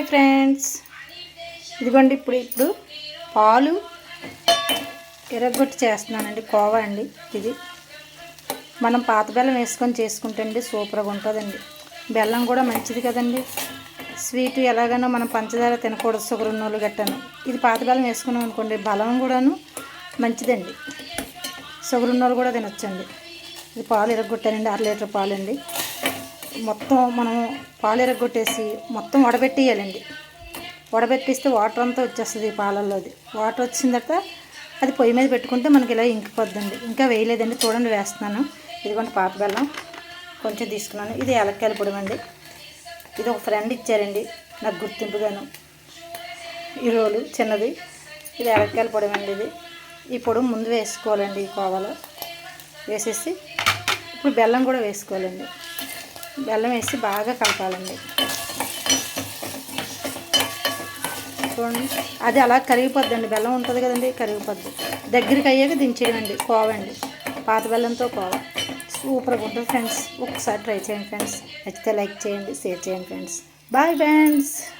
Hi friends. ఇదిగోండి ఇప్పుడు ఇప్పుడు పాలు ఎరగొట్టి చేస్తున్నానండి కోవా అండి ఇది. మనం పాత బెల్లం వేసుకొని చేసుకుంటే అండి సూపర్గా ఉంటుందండి. బెల్లం కూడా మంచిది కదండి. స్వీట్ ఎలాగైనా మనం పంచదార తినకూడదు షుగర్ ఉన్నోళ్ళు గట్టాను. ఇది పాత బెల్లం వేసుకున్నాం అనుకోండి బలం కూడాను మంచిదండి. షుగర్ ఉన్నోళ్ళు కూడా తినొచ్చండి. ఇది పాలు ఎరగొట్టానండి అర లీటర్ పాలు అండి మొత్తం మనం పాలు మొత్తం వడబెట్టేయాలండి. వడబెట్టిస్తే వాటర్ అంతా వచ్చేస్తుంది ఈ పాలల్లోది వాటర్ వచ్చిన తర్వాత అది పొయ్యి మీద పెట్టుకుంటే మనకి ఇలా ఇంకిపోద్దండి. ఇంకా వేయలేదండి. చూడండి వేస్తున్నాను. ఇదిగోండి పాత బెల్లం. కొంచెం తీసుకున్నాను. ఇది ఏలక్కాయల పొడి అండి. ఇది ఒక ఫ్రెండ్ ఇచ్చారండి. నాకు గుర్తింపుగాను. ఈ రోలు చిన్నది. ఇది ఏలక్కాయల పొడి అండి ఇది. ఈ పొడి ముందు వేసుకోవాలండి ఈ కోవలో. వేసేసి ఇప్పుడు బెల్లం కూడా వేసుకోవాలండి. బెల్లం వేసి బాగా కలపాలండి. చూడండి. అది అలా కరిగిపోద్దండి. బెల్లం ఉంటుంది కదండి కరిగిపోద్ది. దగ్గరికి అయ్యాక దించేయండి కోవండి పాత బెల్లంతో కోవ సూపర్గా ఉంటుంది ఫ్రెండ్స్. ఒకసారి ట్రై చేయండి ఫ్రెండ్స్. నచ్చితే లైక్ చేయండి షేర్ చేయండి ఫ్రెండ్స్. Bye friends.